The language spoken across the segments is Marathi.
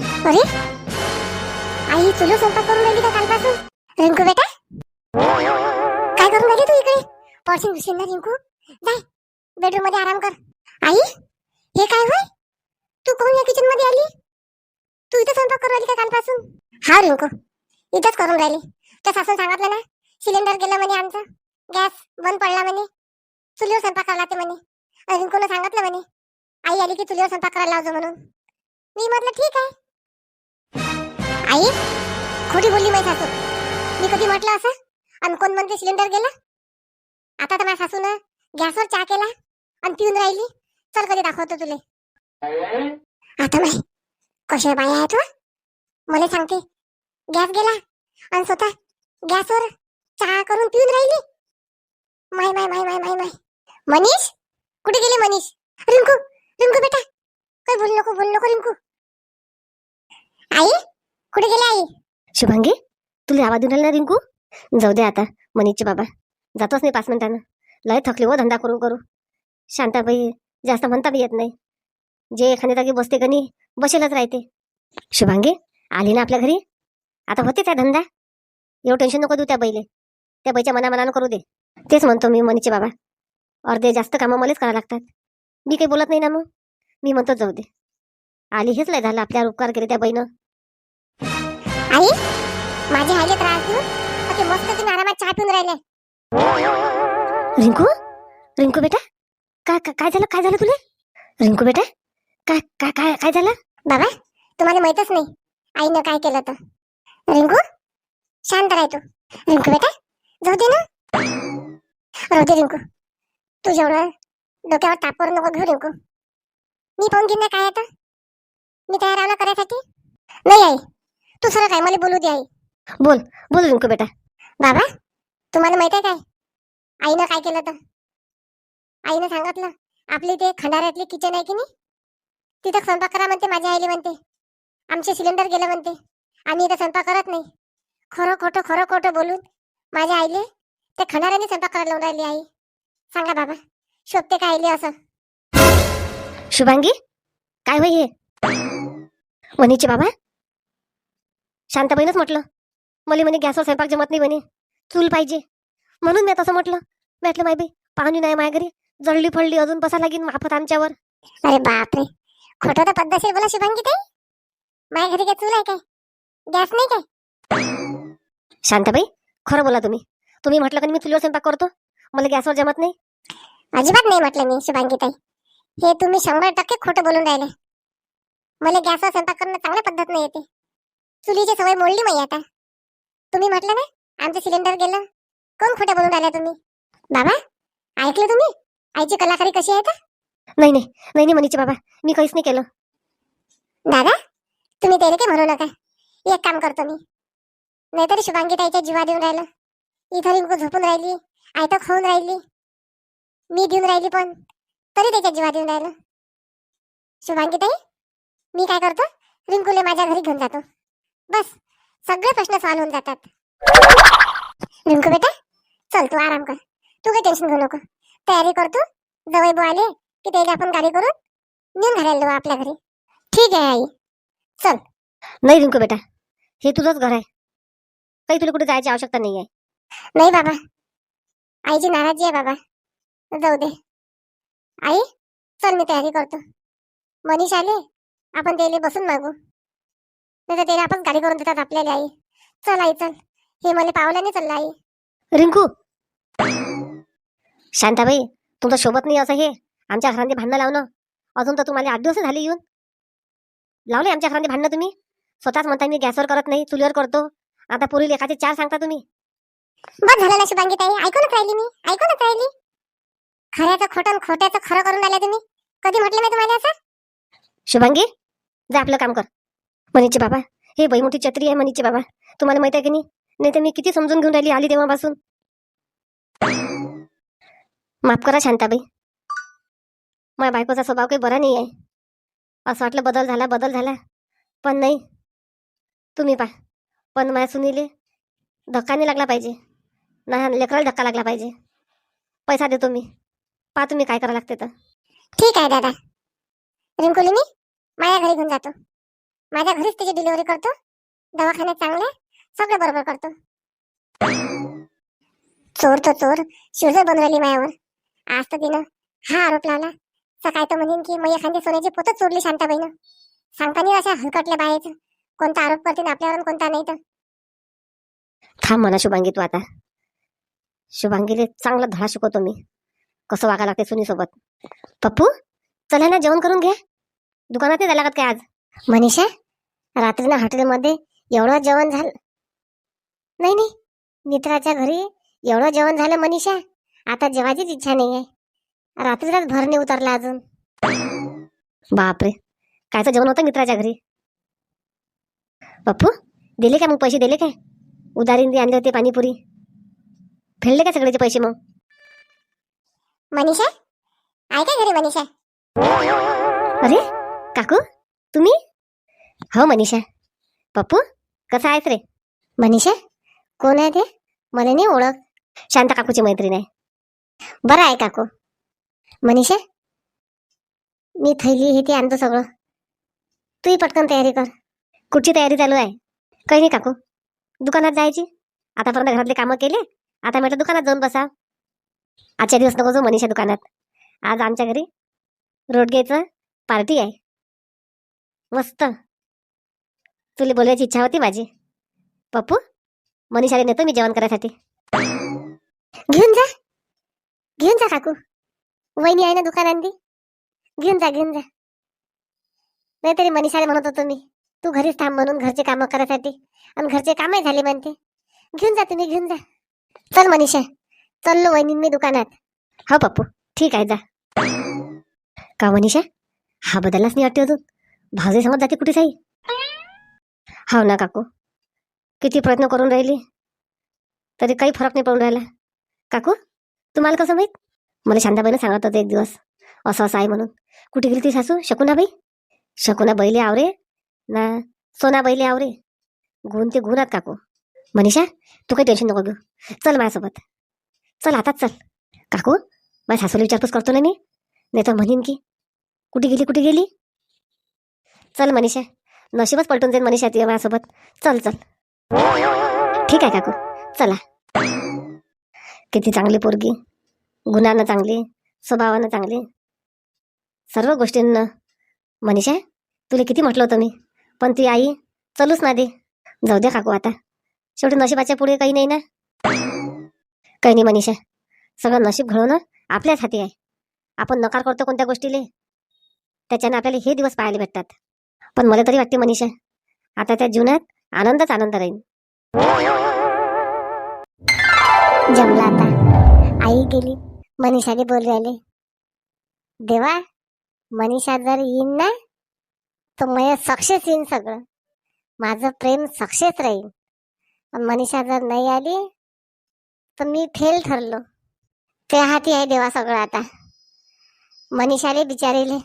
अरे आई चुलो स्वयंपाक करून राहिली का कालपासून रिंकू बेटा काय करून राहिली तू इकडे पॉर्सिंग घुसेल ना रिंकू जाय बेडरूममध्ये आराम कर आई हे काय होय तू कोण या किचनमध्ये आली तू इथं स्वयंपाक करून राहिली का कालपासून हा रिंकू इथंच करून राहिली त्या सासून सांगितलं ना सिलेंडर गेला म्हणे आमचा गॅस बंद पडला म्हणे चुलीवर स्वयंपाक करायला लागते म्हणे रिंकूनं सांगितलं म्हणे आई आली की चुलीवर स्वयंपाक करायला लावतो म्हणून मी म्हटलं ठीक आहे आई खोटी बोलली माझी सासू. मी कधी म्हटलं असं? आणि कोण म्हणते सिलेंडर गेलं? आता तर माझ्या सासून गॅसवर चहा केला आणि पिऊन राहिली. चल कधी दाखवतो तुले. आता माही कशा बाया आहेत हो? व? मला सांगते. गॅस गेला आणि स्वतः गॅसवर चहा करून पिऊन राहिली. माय माय माय माय माय माय. मनीष? कुठे गेले मनीष? रिंकू रिंकू बेटा. काही बोल नको बोल नको रिंकू. आई? कुठे गेली आई? शुभांगी तुला आवाज देऊन राहिला ना रिंकू? जाऊ दे आता मनीचे बाबा. जातोच नाही पाच मिनिटानं. लय थकले हो धंदा करू करू शांताबाई जास्त म्हणता बी येत नाही. जे एखाद्या जागी बसते कनी बसेलच राहते. शुभांगी आली ना आपल्या घरी? आता होते त्या धंदा? एवढं टेन्शन नको देऊ त्या बैले त्या बैच्या मनामनानं करू दे. तेच म्हणतो मी मनीचे बाबा. अर्धे जास्त कामं मलाच करावं लागतात. मी काही बोलत नाही ना मग. मी म्हणतो जाऊ दे. आली हेच लय झालं आपल्यावर उपकार केले त्या बाईनं. आई माझे आईले त्रास देऊन ते मस्त तुम्ही आरामात चहा पिऊन राहिले. रिंकू रिंकू बेटा काय काय काय झालं काय झालं तुला? रिंकू बेटा काय काय काय काय झालं? बाबा तुम्हाला माहितच नाही. आईनं काय केलं तर रिंकू शांत राह तू. रिंकू बेटा जाऊ दे ना. राहू दे रिंकू. तू जेवढं डोक्यावर तापवर नको घेऊ रिंकू. मी पाहून घेईन ना काय आता. मी तयार आलो करायसाठी. नाही आई तू सरळ काय मला बोलू दे आई. बोल बोल रिंकू बेटा. बाबा तुम्हाला माहीत आहे काय? आईनं काय केलं तर आईनं सांगितलं आपली ते खंडाऱ्यातली किचन आहे की नाही? तिथं स्वयंपाक करा म्हणते माझ्या आईले म्हणते. आमचे सिलेंडर गेलं म्हणते. आम्ही इथं स्वयंपाक करत नाही. खरं खोटं खरं खोटं बोलून माझ्या आईले ते खंडाऱ्याने स्वयंपाक करायला लावून राहिली आई. सांगा बाबा शोधते काय आईले असं? शुभांगी काय होय हे? वनीचे बाबा शांताबाईनच म्हटलं. मला म्हणे गॅसवर स्वयंपाक जमत नाही म्हणे. चूल पाहिजे. म्हणून मी तसं म्हटलं. म्हटलं माय बाई पाहुणी नाही माझ्या घरी. जळली फळली अजून बसा लागेल माफत आमच्यावर. अरे बापरे. खोटं तर पद्धतशीर बोला शुभांगी ताई माझ्या घरी काय चूल आहे काय? गॅस नाही काय? शांताबाई खरं बोला तुम्ही. तुम्ही म्हटलं का मी चुलीवर स्वयंपाक करतो? मला गॅसवर जमत नाही. अजिबात नाही म्हटलं मी शुभांगी ताई. हे तुम्ही शंभर टक्के खोटं बोलून राहिले. मला गॅसवर स्वयंपाक करणं चांगल्या पद्धत नाही येते. चुलीची सवय मोडली मी आता. तुम्ही म्हटलं ना आमचं सिलेंडर गेलं. कोण खोटं बोलून राहिला तुम्ही? बाबा ऐकलं तुम्ही? आईची कलाकारी कशी आहे तर? नाही नाही नाही नाही मनीचे बाबा मी काहीच नाही केलं. दादा तुम्ही त्याला काही म्हणू नका. एक काम करतो मी. नाहीतरी शुभांगी ताईच्या जीवा देऊन राहिलं. इथं रिंकू झोपून राहिली आयतं खाऊन राहिली. मी देऊन राहिली पण तरी त्याच्या जीवा देऊन राहिलं. शुभांगी ताई मी काय करतो? रिंकूले माझ्या घरी घेऊन जातो. बस सगळे प्रश्न सॉल्व्ह होऊन जातात. रिंकू बेटा चल तू आराम कर. तू काही टेन्शन घेऊ नको. तयारी करतो जवळ बो आले की त्याला आपण गाडी करून नेऊन घालायला देऊ आपल्या घरी. ठीक आहे आई. नाही रिंकू बेटा हे तुझंच घर आहे. काही तुला कुठे जायची आवश्यकता नाही आहे. नाही बाबा. आईची नाराजी आहे बाबा. जाऊ दे. आई चल मी तयारी करतो. मनीष आले आपण त्याला बसून मागू. नाही तर आपण गाडी करून देतात आपल्याला आई. चल आई चल. हे मला पावल्याने चाललं आई. रिंकू! शांताबाई तुमचं शोभत नाही असं हे. आमच्या घरांनी भांडणं लावणं. अजून तर तुम्हाला आठ दिवस झाले येऊन. लावले आमच्या घरांनी भांडणं तुम्ही? स्वतःच म्हणता मी गॅसवर करत नाही चुलीवर करतो. आता पुरील एखादे चार सांगता तुम्ही. बस झालं ना शुभांगी ताई. ऐकूनच राहिली मी. ऐकूनच राहिली. खऱ्याचं खोटं खोट्याचं खरं करून राहिल्या तुम्ही. कधी म्हटलं मी तुम्हाला असं? शुभांगी जा आपलं काम कर. मनीचे बाबा हे बाई मोठी छत्री आहे मनीचे बाबा. तुम्हाला माहीत आहे की नाही? नाही तर मी किती समजून घेऊन राहिली आली तेव्हापासून. माफ करा शांताबाई. माझ्या बायकोचा स्वभाव काही बरा नाही आहे असं वाटलं बदल झाला बदल झाला. पण नाही. तुम्ही पा पण माझ्या सुनीले धक्का नाही लागला पाहिजे. नाही लेकराला धक्का लागला पाहिजे. पैसा देतो मी. पा तुम्ही काय करा लागते तर. ठीक आहे दादा. रिंकुली मी माझ्या घरी घेऊन जातो. माझ्या घरीच त्याची डिलिव्हरी करतो. दवाखान्यात चांगले सगळं बरोबर करतो. चोर तो चोर. शिवजर बनवली मायावर. आज तर तिनं हा आरोप लावला. सकाळी तर म्हणेन की मग एखादी सोन्याची पोतच चोरली शांताबाईनं. सांगताना अशा हलकटल्या बाहेर कोणता आरोप करते आपल्यावर कोणता नाही तर. थांब म्हणा शुभांगी तू आता. शुभांगीले चांगला धडा शिकवतो मी. कसं वागा लागते सुनीसोबत. पप्पू चला ना जेवण करून घे. दुकानात नाही जायला लागत काय आज? मनीषा? रात्रीनं हॉटेलमध्ये एवढं जेवण झालं. नाही नाही. मित्राच्या घरी एवढं जेवण झालं मनीषा. आता जेवायचीच इच्छा नाही आहे रात्रीलाच भरणे उतरला अजून. बापरे. कायचं जेवण होतं मित्राच्या घरी. पप्पू दिले का मग पैसे? दिले काय? उदारीन आणले होते पाणीपुरी. फेडले का सगळ्याचे पैसे मग? मनीषा? आहे काय घरी मनीषा? अरे काकू तुम्ही? हो मनीषा. पप्पू कसा आहेस रे? मनीषा कोण आहे ते? मला नाही ओळख. शांता काकूची मैत्रीण आहे. बरं आहे काकू. मनीषा मी थैली हे ते आणतो सगळं. तूही पटकन तयारी कर. कुठची तयारी चालू आहे? काही नाही काकू. दुकानात जायची. आतापर्यंत घरातले कामं केले. आता म्हटलं दुकानात जाऊन बसा आजच्या दिवस नको जाऊ मनीषा दुकानात. आज आमच्या घरी रोडगेचं पार्टी आहे. मस्त. तुला बोलायची इच्छा होती माझी. पप्पू मनीषाला नेतो मी जेवण करायसाठी. घेऊन जा. घेऊन जा काकू. वहिनी आहे ना दुकानांनी घेऊन जा घेऊन जा. नाहीतरी मनीषाला म्हणत होतो मी तू घरीच थांब म्हणून घरचे कामं करायसाठी. आणि घरचे कामही झाले म्हणते. घेऊन जा तुम्ही घेऊन जा. चल मनीषा चललो वहिनी मी दुकानात. हो पप्पू ठीक आहे जा. का मनीषा हा बदललाच नाही वाटते अजून? भावजे समज जाते कुठे साई? हो ना काकू. किती प्रयत्न करून राहिली तरी काही फरक नाही पडून राहिला. काकू तुम्हाला कसं माहीत? मला शांताबाईनं सांगत होते एक दिवस असं असं आहे म्हणून. कुठे गेली ती सासू? शकुनाबाई? शकुनाबाईले आवरे ना सोनाबाईले आवरे? गुण ते गुणात काकू. मनीषा तू काही टेन्शन नको घेऊ. चल माझ्यासोबत. चल आताच चल. काकू माझ्या सासूला विचारपूस करतो ना मी. नाही तर म्हणीन की कुठे गेली कुठे गेली? चल मनीषा. नशीबच पलटून जाईल मनीषा तुझ्या माझ्यासोबत. चल चल. ठीक आहे काकू. चला. किती चांगली पोरगी. गुणानं चांगली स्वभावानं चांगली. सर्व गोष्टींना. मनीषा तुला किती म्हटलं होतं मी? पण ती आई चलूच ना दे. जाऊ द्या काकू आता. शेवटी नशिबाच्या पुढे काही नाही ना? काही नाही मनीषा. सगळं नशीब घडवणं आपल्याच हाती आहे. आपण नकार करतो कोणत्या गोष्टीले? त्याच्यानं आपल्याला हे दिवस पाहायला भेटतात. पण मला तरी वाटते मनीषा आता त्या जीवनात आनंदच आनंद राहील. जमला आता. आई गेली मनीषाने बोल राहिले देवा मनीषा जर येईन ना तर मग सक्सेस येईन सगळं. माझं प्रेम सक्सेस राहील. पण मनीषा जर नाही आली तर मी फेल ठरलो. त्या हाती आहे देवा सगळं आता. मनीषाले बिचारीले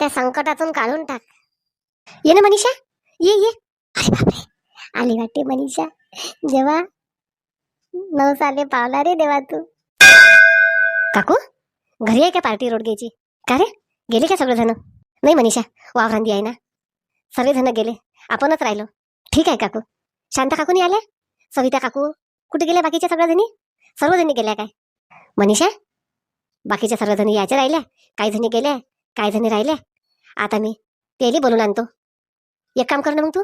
त्या संकटातून काढून टाक. ये ना मनीषा ये ये. अरे बापरे. आली वाटते मनीषा. जेव्हा नऊ साले पावला रे देवा तू. काकू घरी आहे का पार्टी रोड घ्यायची? का रे? गेले का सगळेजण? नाही मनीषा वावरांदी आहे ना. सगळेजण गेले. आपणच राहिलो. ठीक आहे काकू. शांता काकूनी आल्या? सविता काकू कुठे गेल्या बाकीच्या सगळ्याजणी? सर्वजणी गेल्या काय? मनीषा बाकीच्या सर्वजणी यायच्या राहिल्या? काही जणी गेल्या काही जणी राहिल्या? आता मी तेली बोलून आणतो. एक काम कर ना मग तू.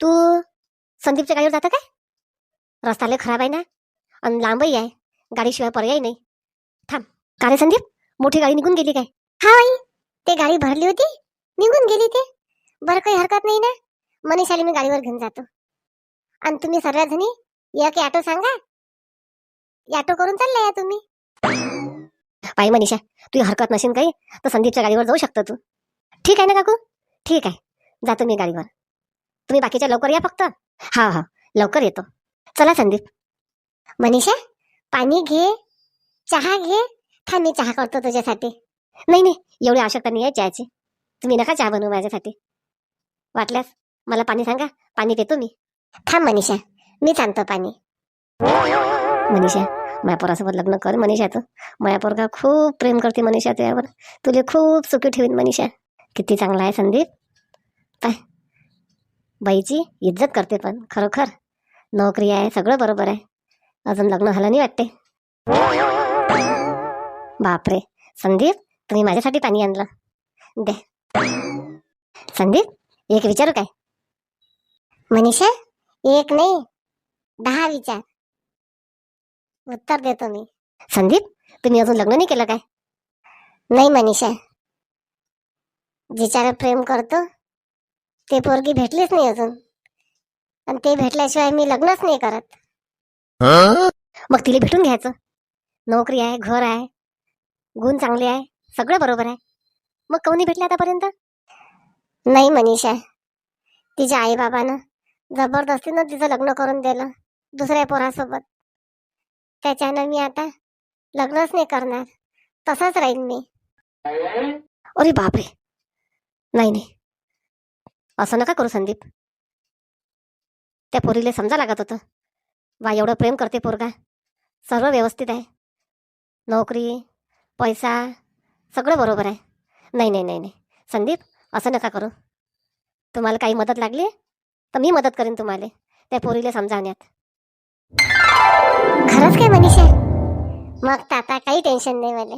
तू संदीपच्या गाडीवर जातं काय? रस्ता लय खराब आहे ना. आणि लांबही आहे. गाडीशिवाय पर्याय नाही. थांब. का रे संदीप? मोठी गाडी निघून गेली काय? हा आई ते गाडी भरली होती. निघून गेली ते. बरं काही हरकत नाही ना. मनीषाला मी गाडीवर घेऊन जातो. आणि तुम्ही सर्व जणी एक ऑटो सांगा. ऑटो करून चालला या तुम्ही. पाय मनीषा तुझी हरकत नसेल काही तर संदीपच्या गाडीवर जाऊ शकतो तू. ठीक आहे ना काकू? ठीक आहे. जातो मी गाडीवर. तुम्ही बाकीच्या लवकर या फक्त. हा हा. लवकर येतो. चला संदीप. मनीषा पाणी घे चहा घे. थांब मी चहा करतो तुझ्यासाठी. नाही नाही. एवढी आवश्यकता नाही आहे चहाची. तुम्ही नका चहा बनवू माझ्यासाठी. वाटल्यास मला पाणी सांगा. पाणी देतो मी. थांब मनीषा. मीच आणतो पाणी. मनीषा माझ्या पोरासोबत लग्न कर मनीषा तू. माझ्या पोरगा खूप प्रेम करते मनीषा तुझ्यावर. तुले खूप सुखी ठेवीन मनीषा. किती चांगला आहे संदीप. काय? बाईची इज्जत करते पण खरोखर. नोकरी आहे सगळं बरोबर आहे. अजून लग्न झालं नाही वाटते. बापरे. संदीप तुम्ही माझ्यासाठी पाणी आणलं. दे. संदीप एक विचारू काय? मनीषा एक नाही दहा विचार. उत्तर देतो मी. संदीप तुम्ही अजून लग्न नाही केलं काय? नाही मनीषा. जिच्यावर प्रेम करतो ते पोरगी भेटलीच नाही अजून. आणि ते भेटल्याशिवाय मी लग्नच नाही करत. मग तिला भेटून घ्यायचं. नोकरी आहे घर आहे गुण चांगले आहे सगळं बरोबर आहे. मग कोणी भेटले आतापर्यंत? नाही मनीषा. तिच्या आई बाबानं जबरदस्तीनं तिचं लग्न करून दिलं दुसऱ्या पोरासोबत. त्याच्यानं मी आता लग्नच नाही करणार. तसाच राहीन मी. अरे बापरे! नाही नाही. असं नका करू संदीप. त्या पोरीला समजा लागत होतं. वा एवढं प्रेम करते पोरगा. सर्व व्यवस्थित आहे. नोकरी पैसा सगळं बरोबर आहे. नाही नाही नाही नाही. संदीप असं नका करू. तुम्हाला काही मदत लागली तर मी मदत करेन तुम्हाला त्या पोरीला समजावण्यात. खरंच काय मनीषा? मग तर आता काही टेन्शन नाही मला.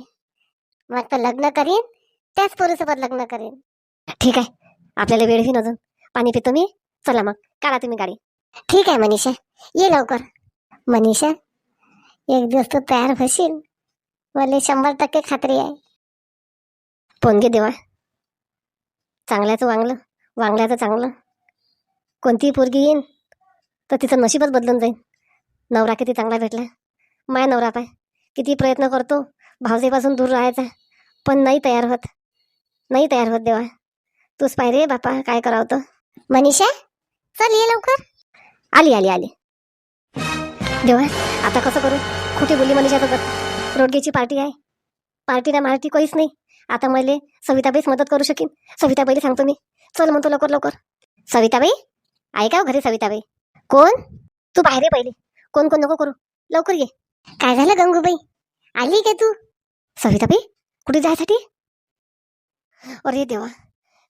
मग तर लग्न करीन त्याच पोरीसोबत लग्न करीन. ठीक आहे. आपल्याला वेळ ही अजून. पाणी पितो मी. चला मग. काढा तुम्ही गाडी. ठीक आहे मनीषा. ये लवकर. मनीषा एक दिवस तू तयार होशील. मला शंभर टक्के खात्री आहे. पोंगे देवा. चांगल्याचं वांगलं. वांगल्याचं चांगलं. कोणतीही पोरगी येईन तर तिचं नशीबच बदलून जाईन. नवरा किती चांगला भेटला. माया नवरा पाय. किती प्रयत्न करतो. भावजेपासून दूर राहायचा. पण नाही तयार होत. नाही तयार होत देवा. तूच पाय रे बापा काय करावं तर. मनीषा चल ये लवकर. आली आली आली. देवा आता कसं करू? खोटी बोलली मनीषासोबत. रोडगेची पार्टी आहे. पार्टीला मार्टी काहीच नाही. आता मला सविताबाईच मदत करू शकेन. सविताबाईला सांगतो मी. चल म्हणतो लवकर लवकर. सविताबाई? आहे का हो घरी सविताबाई? कोण? तू बाहेर पहिले. कोण कोण नको करू. लवकर ये. काय झालं गंगूबाई? आली का तू? सविताबाई कुठे जायसाठी? अरे देवा.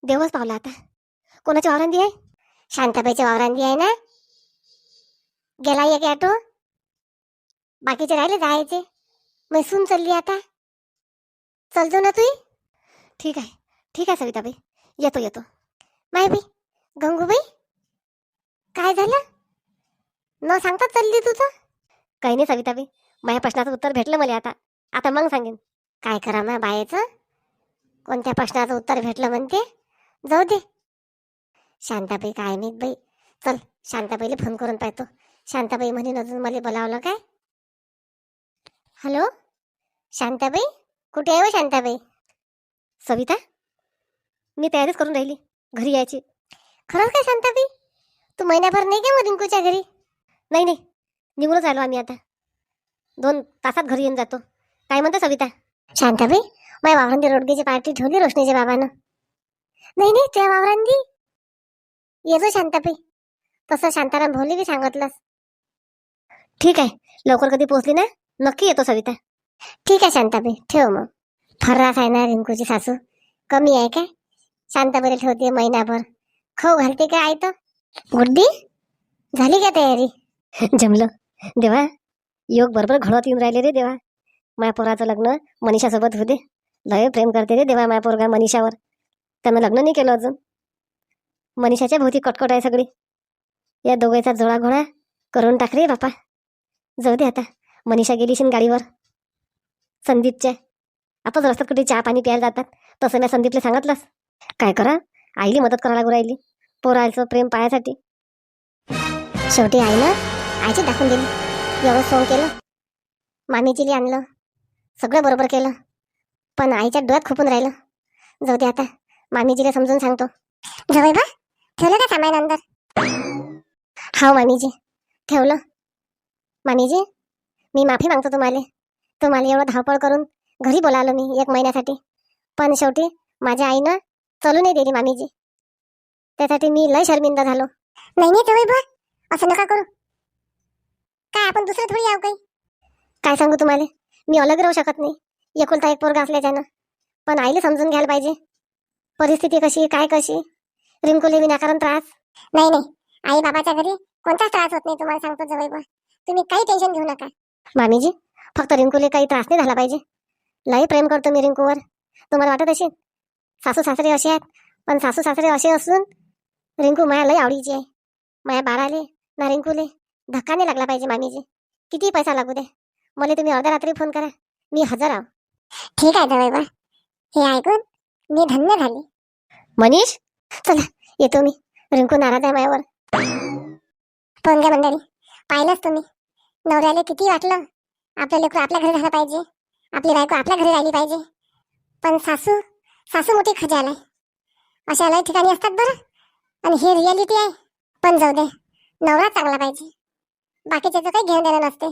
देवच पावला आता. कोणाच्या वावरांदी आहे? शांताबाईच्या वावरांदी आहे ना? गेला एक ऑटो बाकीचे राहिले जायचे. मैसून चालली आता. चलतो ना तू ठीक आहे. ठीक आहे सविताबाई. येतो येतो. माय बाई गंगूबाई काय झालं? न सांगता चालली तू तर. काही नाही सविताबाई. माझ्या प्रश्नाचं उत्तर भेटलं मला आता. आता मग सांगेन. काय करा मग बायचं? कोणत्या प्रश्नाचं उत्तर भेटलं म्हणते? जाऊ दे. शांताबाई काय नाही बाई. चल शांताबाईला फोन करून पाहतो. शांताबाई म्हणून अजून मला बोलावलं काय? हॅलो शांताबाई? कुठे आहे हो शांताबाई? सविता मी तयारीच करून राहिली. घरी यायची. खरंच काय शांताबाई? तू महिन्याभर नाही का मग रिंकूच्या घरी? नाही नाही. निघूनच आलो आम्ही आता. दोन तासात घरी येऊन जातो. काय म्हणतो सविता? शांताबाई माझ्या वावरांदी रोडगेची पार्टी ठेवली रोशनीच्या बाबानं. नाही नाही त्या वावरांदी येतो शांताबाई. तसं शांताराम भोवली बी सांगितलंस. ठीक आहे लवकर कधी पोहोचली ना? नक्की येतो सविता. ठीक आहे शांताबाई ठेव मग. फर्रास आहे ना रिंकूची सासू. कमी आहे काय? शांताबाईला ठेवते महिनाभर. खाऊ घालते काय आहे तर? गुड्डी झाली का तयारी? जमलं. देवा योग बरोबर घडवत येऊन राहिले रे देवा. माया पोराचं लग्न मनीषासोबत होते लय प्रेम करते रे देवा माया पोरगा मनीषावर. त्यानं लग्न नाही केलं अजून. मनीषाच्या भोवती कटकट आहे सगळी. या दोघांचा जोळा घोळा करून टाक रे बापा. जाऊ दे आता. मनीषा गेली शिन गाडीवर. संदीपच्या. आताच रस्त्यात कुठे चहा पाणी प्यायला जातात. तसं मी संदीपला सांगितलंस काय करा? आईली मदत करायला लागू राहिली. पोरायचं प्रेम पायासाठी शेवटी आईनं आईची दाखवून दिली. एवढं फोन केलं. मामीजीली आणलं. सगळं बरोबर केलं. पण आईच्या डोळ्यात खुपून राहिलं. जाऊ दे आता. मामीजीला समजून सांगतो. जवळ बा. ठेवलं का सामान अंदर? हो मामीजी. ठेवलं. मामीजी मी माफी मागतो तुम्हाला. तुम्हाला एवढं धावपळ करून घरी बोलावलं मी एक महिन्यासाठी. पण शेवटी माझ्या आईनं चलू नाही दिली मामीजी. त्यासाठी मी लय शर्मिंदा झालो. नाही नाही जवळ बा. असं नका करू. काय आपण दुसरं थोडी याव काही? काय सांगू तुम्हाला? मी अलग राहू शकत नाही. एकुलता एक पोरगा असल्याच्यानं. पण आईला समजून घ्यायला पाहिजे. परिस्थिती कशी काय कशी? रिंकुले विनाकारण त्रास? नाही नाही. आई बाबाच्या घरी कोणताच त्रास होत नाही तुम्हाला सांगतो जवळ बा तुम्ही काही टेन्शन घेऊ नका. मामीजी फक्त रिंकूले काही त्रास नाही झाला पाहिजे. लई प्रेम करतो मी रिंकूवर. तुम्हाला वाटत असेल? सासू सासरे असे आहेत पण सासू सासरे असे असून रिंकू माया लई आवडीची आहे. माया बाळाले ना रिंकूले धक्का नाही लागला पाहिजे मामीजी. किती पैसा लागू दे. मला तुम्ही अर्ध्या रात्री फोन करा. मी हजर आहो. ठीक आहे जवळ बा हे ऐकून मी धन्य झाली. मनीष? चला येतो मी. रिंकू नाराज आहे मायावर पोंगे मंडळी. पाहिलंच तुम्ही. नवऱ्याला किती वाटलं? आपलं लेकरू आपल्या घरी राहिलं पाहिजे. आपली बायको आपल्या घरी राहिली पाहिजे. पण सासू सासू मोठी खजाल आहे. अशा लय ठिकाणी असतात बरं. आणि हे रियालिटी आहे. पण जाऊ दे नवरा चांगला पाहिजे. बाकीच्याचं काही घेणं देणं नसते.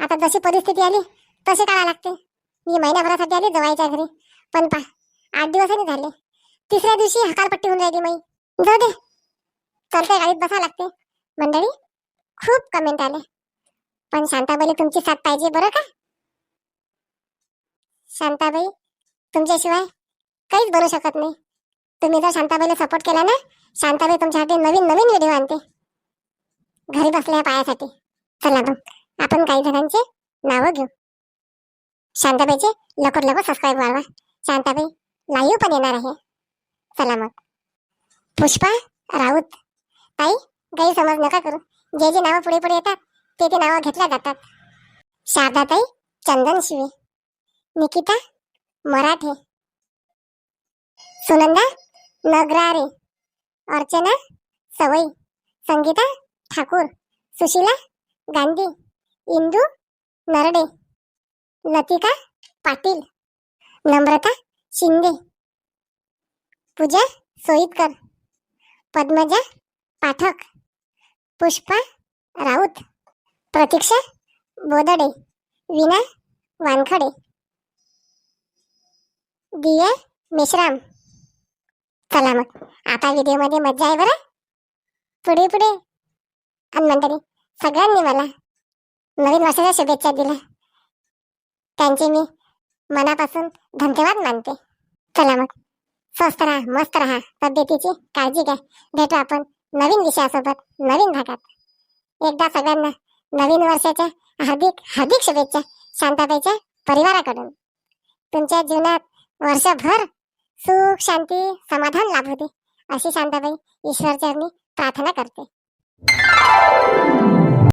आता जशी परिस्थिती आली तसे काढा लागते. मी महिन्याभरासाठी आली जवायच्या घरी. पण पा आठ दिवसांनी झाले. तिसऱ्या दिवशी हकालपट्टी होऊन राहिली माई. जाऊ दे. चलते गाडीत बसा लागते मंडळी खूप कमेंट आले. पण शांताबाई तुमची साथ पाहिजे बरं का? शांताबाई तुमच्याशिवाय काहीच बनू शकत नाही. तुम्ही जर शांताबाईला सपोर्ट केला ना शांताबाई तुमच्यासाठी नवीन नवीन व्हिडिओ आणते. घरी बसल्या पायासाठी. चला मग आपण काही जणांचे नावं घेऊ. शांताबाईचे लवकर लवकर सबस्क्राईब वाढवा. शांताबाई लाईव्ह पण येणार आहे. चला मग. पुष्पा राऊत ताई गैरसमज नका करू. जे जे नावं पुढे पुढे येतात ते ते नावं घेतल्या जातात. शारदाताई चंदन शिवे. निकिता मराठे. सुनंदा नगरारे. अर्चना सवई. संगीता ठाकूर. सुशीला गांधी. इंदू नरडे. लतिका पाटील. नम्रता शिंदे. पूजा सोईतकर पद्मजा पाठक पुष्पा राऊत प्रतीक्षा बोदडे विना वानखडे दिया मेश्राम. चला मग आता व्हिडिओमध्ये मजा आहे बरं? पुढे पुढे. आणि सगळ्यांनी मला नवीन वर्षाच्या शुभेच्छा दिल्या. त्यांचे मी मनापासून धन्यवाद मानते. चला मग. स्वस्त राहा मस्त राहा. तब्येतीची काळजी घ्या. भेटू आपण नवीन विषयासोबत नवीन भागात. एकदा सगळ्यांना नवीन वर्षाच्या हार्दिक हार्दिक शुभेच्छा शांताबाईच्या परिवाराकडून. तुमच्या जीवनात वर्षभर सुख शांती समाधान लाभू दे अशी शांताबाई ईश्वरचरणी प्रार्थना करते.